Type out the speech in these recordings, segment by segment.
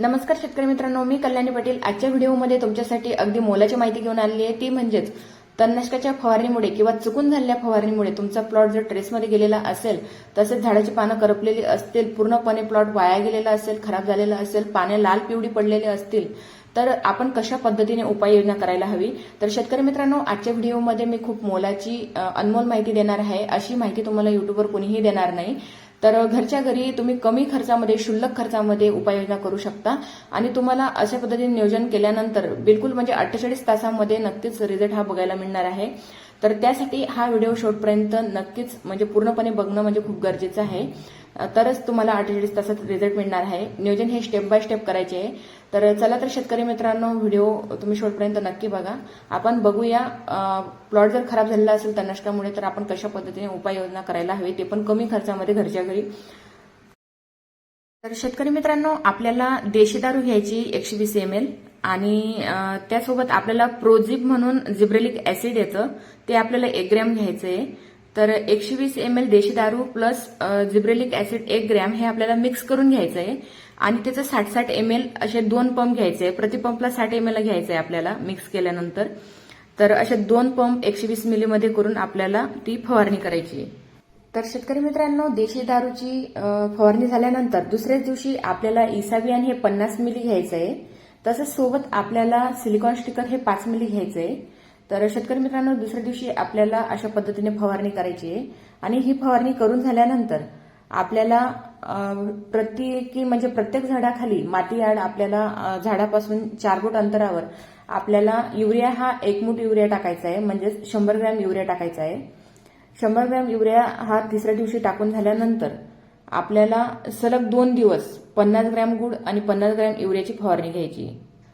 नमस्कार शेतकरी मित्रांनो मी कल्याणी पाटील. आजच्या व्हिडिओमध्ये तुमच्यासाठी अगदी मोलाची माहिती घेऊन आलेली आहे. ती म्हणजेच तणनाशकाच्या फवारणीमुळे किंवा चुकून झालेल्या फवारणीमुळे तुमचा प्लॉट जर ट्रेसमध्ये गेलेला असेल तसेच झाडाची पानं करपलेली असतील पूर्णपणे प्लॉट वाया गेलेला असेल खराब झालेला असेल पाने लाल पिवळी पडलेली असतील तर आपण कशा पद्धतीने उपाययोजना करायला हवी? तर शेतकरी मित्रांनो आजच्या व्हिडिओमध्ये मी खूप मोलाची अनमोल माहिती देणार आहे. अशी माहिती तुम्हाला युट्यूबवर कोणीही देणार नाही. तर घरच्या घरी तुम्ही कमी खर्चामध्ये शुल्लक खर्चामध्ये उपाययोजना करू शकता. आणि तुम्हाला अशा पद्धतीने नियोजन केल्यानंतर बिलकुल म्हणजे अठ्ठेचाळीस तासामध्ये नक्कीच रिझल्ट हा बघायला मिळणार आहे. तर त्यासाठी हा व्हिडिओ शेवटपर्यंत नक्कीच म्हणजे पूर्णपणे बघणं म्हणजे खूप गरजेचं आहे. तरच तुम्हाला अठ्ठेचाळीस तासात रिझल्ट मिळणार आहे. नियोजन हे स्टेप बाय स्टेप करायचे आहे. तर चला तर शेतकरी मित्रांनो व्हिडिओ तुम्ही शेवटपर्यंत नक्की बघा. आपण बघूया प्लॉट जर खराब झालेला असेल तणनाशकामुळे तर आपण कशा पद्धतीने उपाययोजना करायला हवी ते पण कमी खर्चामध्ये घरच्या घरी. तर शेतकरी मित्रांनो आपल्याला देशी दारू घ्यायची एकशे वीस एम एल आणि त्यासोबत आपल्याला प्रोझिप म्हणून जिब्रेलिक ऍसिड येतं ते आपल्याला एक ग्रॅम घ्यायचं आहे तर एकशे वीस एम एल देशी दारू प्लस जिब्रेलिक ऍसिड एक ग्रॅम हे आपल्याला मिक्स करून घ्यायचं आहे आणि त्याचं साठ साठ एम एल असे दोन पंप घ्यायचे आहे साठ एम एल घ्यायचं आहे आपल्याला मिक्स केल्यानंतर. तर असे दोन पंप एकशे वीस मिलीमध्ये करून आपल्याला ती फवारणी करायची. आहे तर शेतकरी मित्रांनो देशी दारूची फवारणी झाल्यानंतर दुसऱ्याच दिवशी आपल्याला इसाबियान हे पन्नास मिली घ्यायचं आहे तसंच सोबत आपल्याला सिलिकॉन स्टिकर हे पाच मिली घ्यायचं. आहे तर शेतकरी मित्रांनो दुसऱ्या दिवशी आपल्याला अशा पद्धतीने फवारणी करायची आहे. आणि ही फवारणी करून झाल्यानंतर आपल्याला प्रत्येकी म्हणजे प्रत्येक झाडाखाली माती आड आपल्याला झाडापासून चार फूट अंतरावर आपल्याला युरिया हा एक मूठ युरिया टाकायचा आहे. म्हणजेच शंभर ग्रॅम युरिया टाकायचा आहे. शंभर ग्रॅम युरिया हा तिसऱ्या दिवशी टाकून झाल्यानंतर आपल्याला सलग दोन दिवस पन्नास ग्रॅम गुड आणि पन्नास ग्रॅम युरियाची फवारणी घ्यायची.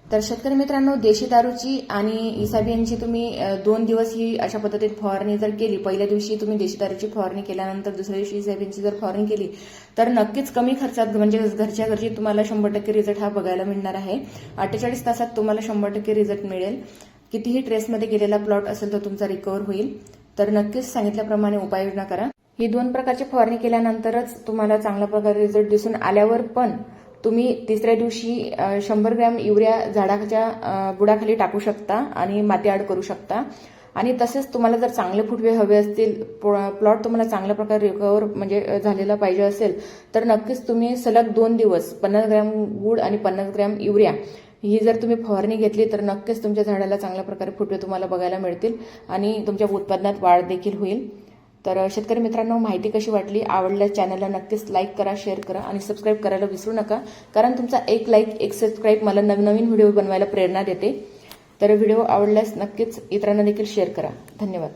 तर शेतकरी मित्रांनो देशी दारूची आणि इसाबियांची तुम्ही दोन दिवस ही अशा पद्धतीत फवारणी जर केली पहिल्या दिवशी तुम्ही देशी दारूची फवारणी केल्यानंतर दुसऱ्या दिवशी इसाबियांची जर फवारणी केली तर नक्कीच कमी खर्चात म्हणजे घरच्या घरची तुम्हाला शंभर टक्के रिझल्ट हा बघायला मिळणार आहे. अठ्ठेचाळीस तासात तुम्हाला शंभर टक्के रिझल्ट मिळेल. कितीही ट्रेसमध्ये गेलेला प्लॉट असेल तर तुमचा रिकवर होईल. तर नक्कीच सांगितल्याप्रमाणे उपाययोजना करा. ही दोन प्रकारची फवारणी केल्यानंतरच तुम्हाला चांगल्या प्रकारे रिझल्ट दिसून आल्यावर पण तुम्ही तिसऱ्या दिवशी शंभर ग्रॅम युरिया झाडाच्या बुडाखाली टाकू शकता आणि माती आड करू शकता. आणि तसेच तुम्हाला जर चांगले फुटवे हवे असतील प्लॉट तुम्हाला चांगल्या प्रकारे रिकवर म्हणजे झालेला पाहिजे असेल तर नक्कीच तुम्ही सलग दोन दिवस पन्नास ग्रॅम गुड आणि पन्नास ग्रॅम युरिया ही जर तुम्ही फवारणी घेतली तर नक्कीच तुमच्या झाडाला चांगल्या प्रकारे फुटवे तुम्हाला बघायला मिळतील आणि तुमच्या उत्पादनात वाढ देखील होईल. तर शेतकरी मित्रांनो माहिती कशी वाटली आवडल्यास चॅनलला नक्कीच लाईक करा शेअर करा आणि सबस्क्राईब करायला विसरू नका कारण तुमचा एक लाईक एक सबस्क्राईब मला नवनवीन व्हिडिओ बनवायला प्रेरणा देते. तर व्हिडिओ आवडल्यास नक्कीच इतरांना देखील शेअर करा. धन्यवाद.